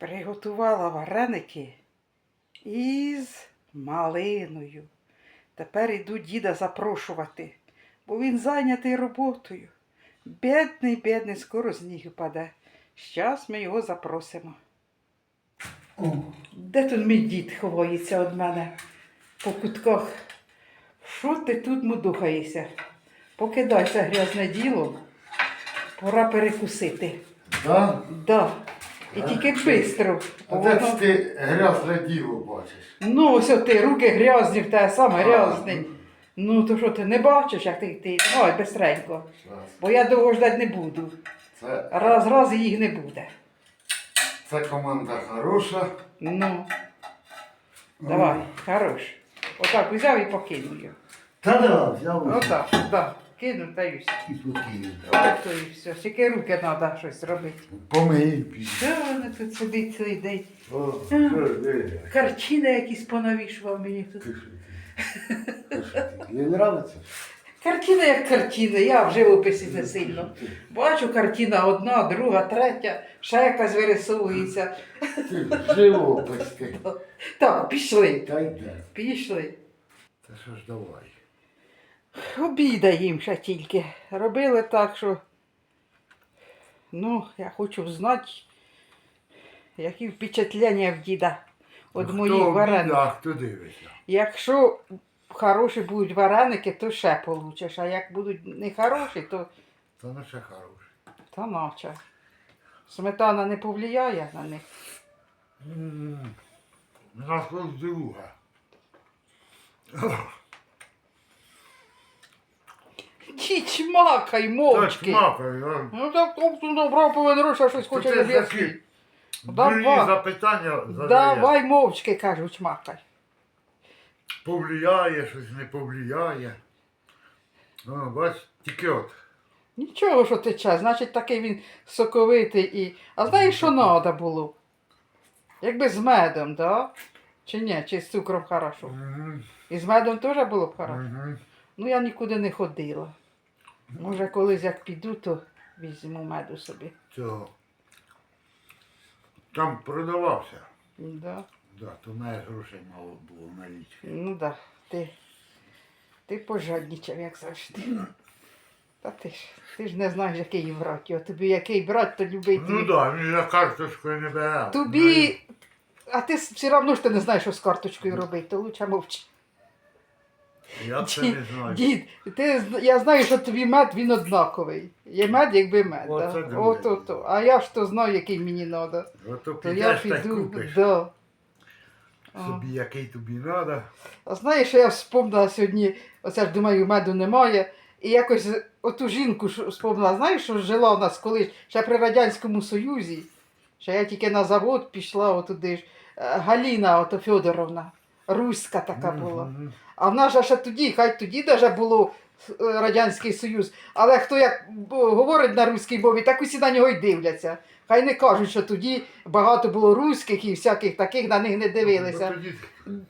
Приготувала вареники із малиною. Тепер іду діда запрошувати, бо він зайнятий роботою. Бідний, бідний, скоро з ніг упаде. Щас ми його запросимо. О, Де тут мій дід ховається від мене по кутках? Що ти тут мудухаєшся? Покидай це грязне діло. Пора перекусити. да? Да. І тільки швидко. А де ж ти грязне діло бачиш? Ну, ось ти, руки грязні в тебе, саме А, грязний. Ну, то що ти не бачиш, як ти йти? Давай, бистренько. Щас. Бо я довго ждати не буду. Це, Раз, раз і їх не буде. це команда хороша. Ну, давай, хорош. Отак взяв і покинув його. Та да, взяв Отак, да. Кинув та й все. і покинув. Ото і все. Тільки руки треба щось робити. Помий. Що вони тут сидить цілий день? О, що ти? Картини якісь понавішував мені тут. Ти що ти? Ти що ти? Не нравиться? Картина як картина, я в живописі не сильно. Бачу картина одна, друга, третя, ще якась вирисовується. Живопис ти. Так, пішли, Та йде. пішли. Та що ж давай. Обіда їм ще тільки. Робили так, що. Ну, я хочу знати, які впечатлення в діда від моїх вареників. А хто дивиться? Якщо хороші будуть вареники, то ще получиш, а як будуть не хороші, то Та ну ще хороше. та наче. Сметана не повлияє на них. М, У нас друга. Чичмакай, Так, мовчки. смакай, а? Ну так тобто добро повинен руша щось То хоче ти такі. Дурні Давай. запитання задаєш. Давай мовчки, кажу, чмакай. Повлияє, щось не повлияє. О, бач, тільки от. Нічого, що тече, значить такий він соковитий і. А знаєш, що треба було? Якби з медом, да? Чи ні? Чи з цукром хорошо? Мгм, І з медом теж було б хорошо. мгм. Ну я нікуди не ходила. Може, колись як піду, то візьму меду собі. Цього. Там продавався. Да. Да, то в грошей мало було на лічки. Ну да. Ти, ти пожаднічав, як завжди. Та ти ж, ти ж не знаєш, який брат. його. Тобі який брат, то любий Ну так, да, він за карточкою не бере. Тобі. А ти все одно ж ти не знаєш, що з карточкою робити, то лучше мовчи. Ну, Я це не знаю. дід, ти, я знаю, що тобі мед, він однаковий. Є мед, якби мед. Оце Да? друге От, от, от. А я ж то знаю, який мені треба. Ото То я підеш та й піду. купиш Да. Собі, який тобі треба. А знаєш, що я вспомнила сьогодні, оце ж думаю, меду немає. І якось оту жінку ж вспомнила, знаєш, що жила у нас колись ще при Радянському Союзі. Ще я тільки на завод пішла отуди ж. е, Галіна ото Федоровна, руська така була. А в нас ще тоді, хай тоді даже було е, Радянський Союз. Але хто як говорить на руській мові, так усі на нього й дивляться. Хай не кажуть, що тоді багато було руських і всяких таких на них не дивилися.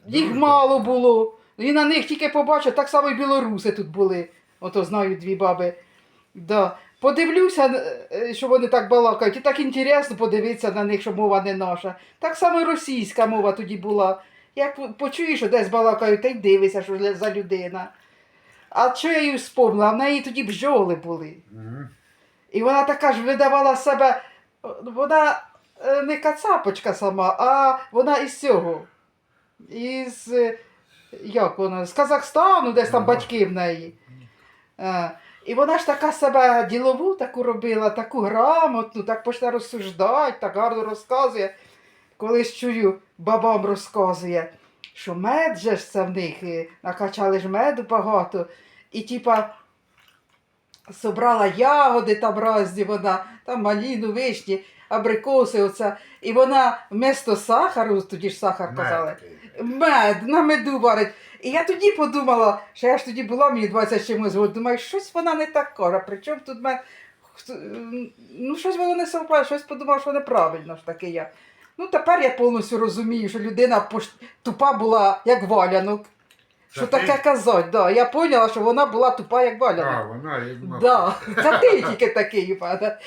Їх мало було. І на них тільки побачив, так само і білоруси тут були. Ото знаю дві баби. Да. Подивлюся, е, що вони так балакають, і так інтересно подивитися на них, що мова не наша. Так само і російська мова тоді була. Як почуєш, що десь балакають, та й дивишся, що за людина. А що я її вспомнила? В неї тоді бджоли були. І вона така ж видавала себе, вона е, не кацапочка сама, а вона із цього. Із, е, як вона, з Казахстану, десь там батьки в неї. Е, І вона ж така себе ділову таку робила, таку грамотну, так почне розсуждати, так гарно розказує. Колись чую, бабам розказує, що мед же ж це в них, е, накачали ж меду багато. І типа собрала ягоди там різні, вона, там маліну, вишні, абрикоси, оце. І вона вместо сахару, тоді ж сахар казали, мед на меду варить. І я тоді подумала, що я ж тоді була, мені 20 чимось років, думаю, щось вона не так каже. Причому тут мед, ну щось воно не совпало, щось подумала, що неправильно ж таке я. Ну тепер я повністю розумію, що людина пош- тупа була як валянок. Що Це ти? таке казати, да. Я поняла, що вона була тупа як валянок. А, вона як мав. Да, це ти тільки такий, пане.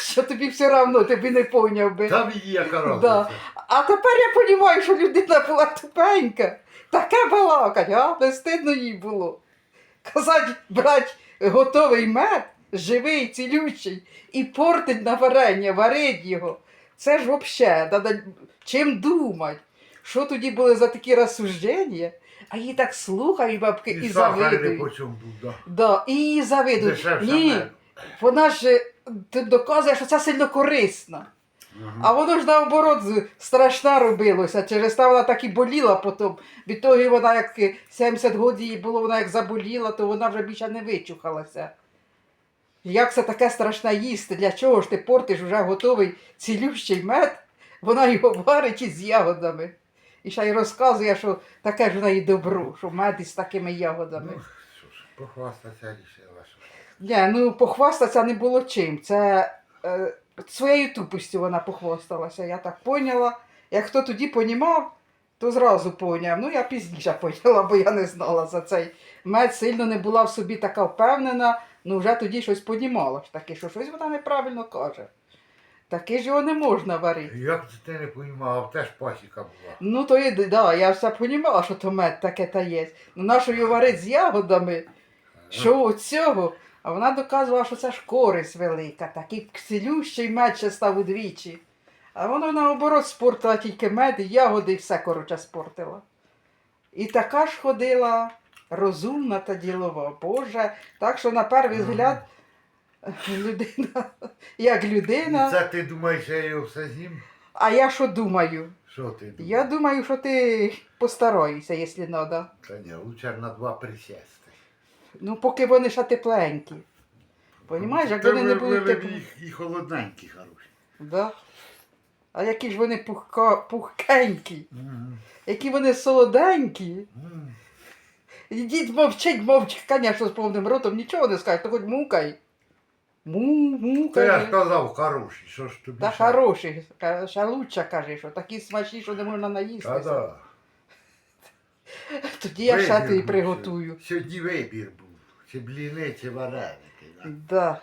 що тобі все одно, тобі не поняв би. Там її яка Да. разниця. А тепер я розумію, що людина була тупенька. Таке балакать, а? Не стидно їй було. Казать, брать готовий мед, живий, цілючий, і портить на варення, варить його. Це ж взагалі, треба чим думати. Що тоді були за такі розсуждення? А її так слухають бабки і, І завидують. по чому був, да. Да, і її завидують. Дешевше Ні, вона ж е, т- доказує, що це сильно корисно. Ага. А воно ж наоборот страшна робилося. Через те вона так і боліла потім. Від того вона як е, 70 років їй було, вона як заболіла, то вона вже більше не вичухалася. Як це таке страшне їсти? Для чого ж ти портиш вже готовий цілющий мед? Вона його варить із ягодами. І ще й розказує, що таке ж в неї добро, що мед із такими ягодами. Ну, що ж, похвастатися рішила. Ні, ну похвастатися не було чим. Це е, своєю тупостю вона похвасталася, я так поняла. Як хто тоді понімав, то зразу поняв. Ну, я пізніше поняла, бо я не знала за цей мед, сильно не була в собі така впевнена, ну вже тоді щось понімала ж таки, що щось вона неправильно каже. Таке ж його не можна варити. Як це ти не понімав, теж пасіка була. Ну, то і да, я все понімала, що то мед таке та є. Ну, нащо його варити з ягодами? Що от цього? А вона доказувала, що це ж користь велика, такий цілющий мед ще став удвічі. А воно наоборот спортила тільки мед, і ягоди і все коротше спортила. І така ж ходила розумна та ділова. Боже, так що на перший взгляд людина, як І людина. це ти думаєш, я його все з'їм? А я що думаю? Що ти думаєш? Я думаю, що ти постараєшся, якщо треба. Та ні, лучше на два присісти. Ну, поки вони ще тепленькі. Понімаєш, як вони не ви- теплі. І, холодненькі хороші. Да. А які ж вони пухка, пухкенькі, які вони солоденькі. Ідіть мовчить, мовчить, звісно, з повним ротом нічого не скажеш, то хоч мукай. Му, Та я каже. ж казав, що ж тобі Та ще? хороші, ка- ще лучше каже, що такі смачні, що не можна Та наїстися. да. Тоді я Вибір тобі був приготую. сьогодні. Сьогодні вибір був. Чи бліни, чи вареники. да. Да.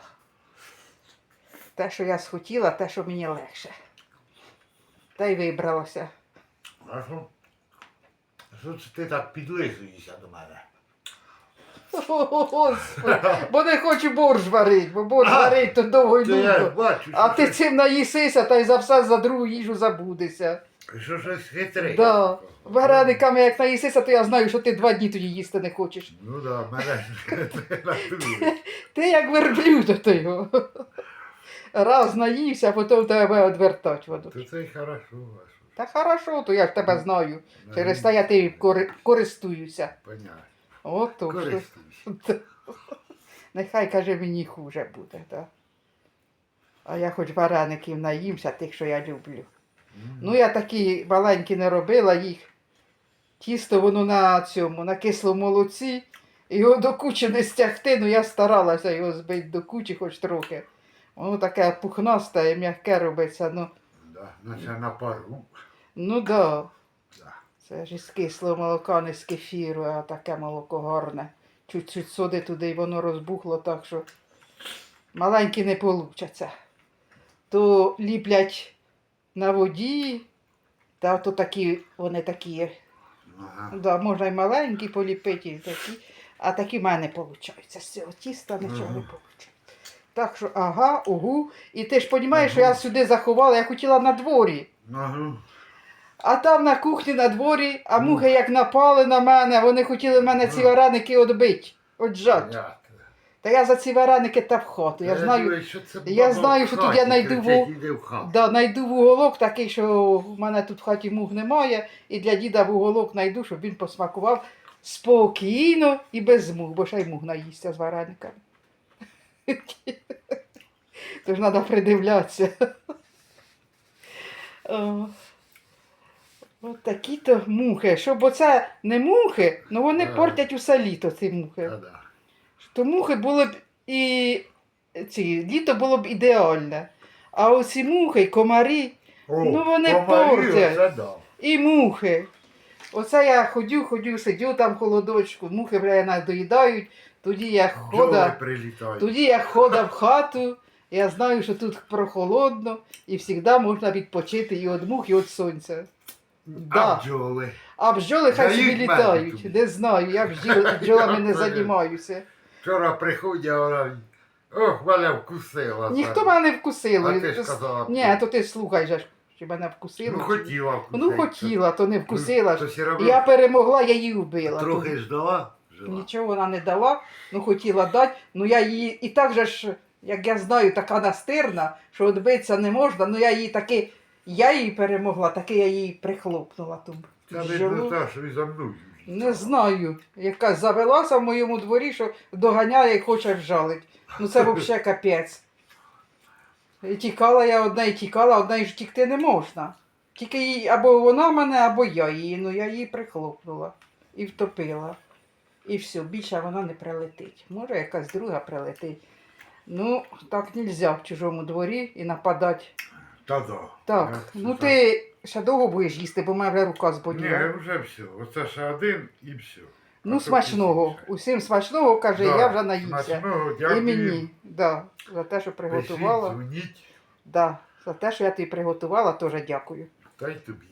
Те, що я схотіла, те, що мені легше. Та й вибралася. А що? Що це ти так підлизуєшся до мене? Господи, бо не хочу борщ варити, бо борщ А, варить, то довго й Та я ж нудно. бачу, А що ти цим наїсися та й за все за другу їжу забудешся. що щось хитре. Да. Варениками як наїсися, то я знаю, що ти два дні тоді їсти не хочеш. Ну да, мене натурі. Ти як верблюд ти його. Раз наївся, а потім тебе відвертать воду. То це й хорошо. а що. Та хорошо, то я ж тебе знаю. Через те я тим кори- користуюся. Понятно. Ото. що. Користуйся. Нехай каже мені хуже буде, так? А я хоч вареників наїмся, тих, що я люблю. М. Ну, я такі маленькі не робила їх. Тісто воно на цьому, на кислому молоці. Його до кучі не стягти, ну я старалася його збити до кучі хоч трохи. Воно таке пухнасте і м'яке робиться. Ну, наче на пару. ну да. Да. Це ж із кислого молока, не з кефіру, а таке молоко гарне. Чуть-чуть соди туди і воно розбухло так, що маленькі не получаться. То ліплять на воді, та то такі, вони такі, Ага. да, можна й маленькі поліпити, і такі, а такі в мене не виходить. З цього тіста нічого не виходить. Так що, ага, угу. І ти ж розумієш, що я сюди заховала, я хотіла на дворі. Ага. А там на кухні на дворі, а мухи як напали на мене, вони хотіли мене ці Ну. вареники відбити. Понятно. Та я за ці вареники та в хату. Я Та знаю, думаю, що це я знаю, що тут я найду «Іди в да, найду вуголок такий, що в мене тут в хаті мух немає, і для діда вуголок знайду, щоб він посмакував спокійно і без мух, бо ще й мух наїсться з варениками. Тож треба придивлятися. О. От такі то мухи. Щоб оце не мухи, ну вони Да. портять усе літо, ці мухи. Та-да. То мухи було б і ці, літо було б ідеальне. А оці мухи, комарі, О, Ну, вони комарі, портять. да. і мухи. Оце я ходю, ходю, сидю там в холодочку, мухи вже надоїдають, тоді я хода, тоді я хода в хату, Я знаю, що тут прохолодно і завжди можна відпочити і від мух, і від сонця. А Да. бджоли. А бджоли хай собі літають. Не знаю, я бджіл- бджолами не займаюся. Вчора приходять, а вона, ох, мене вкусила. Ніхто мене не вкусило. А ти ж казала. Ні, то ти слухай же, ж, чи мене вкусило. Ну хотіла вкусити. Ну хотіла, то не вкусила. То ж. Я перемогла, я її вбила. трохи То ждала. Жила. Нічого вона не дала, ну хотіла дати. Ну я її і так же ж, як я знаю, така настирна, що відбитися не можна, ну я її таки, я її перемогла, таки я її прихлопнула ту Та видно та, що і за мною. Не знаю, яка завелася в моєму дворі, що доганяє і хоче вжалить. Ну це взагалі капець. І тікала я одна і тікала, одна і ж тікти не можна. Тільки їй або вона мене, або я її. Ну я її прихлопнула і втопила. І все, більше вона не прилетить. Може, якась друга прилетить. Ну, так нельзя в чужому дворі і нападати. Та да. Так, Я ну так. ти ще довго будеш їсти, бо в мене вже рука Ні, зболіла. вже все. Оце ще один і все. Ну, А то смачного. пізніше. Усім смачного, каже, Да, я вже наївся. Смачного, І мені, да, за те, що приготувала. Дзвоніть, Да, за те, що я тобі приготувала, теж дякую. та й тобі.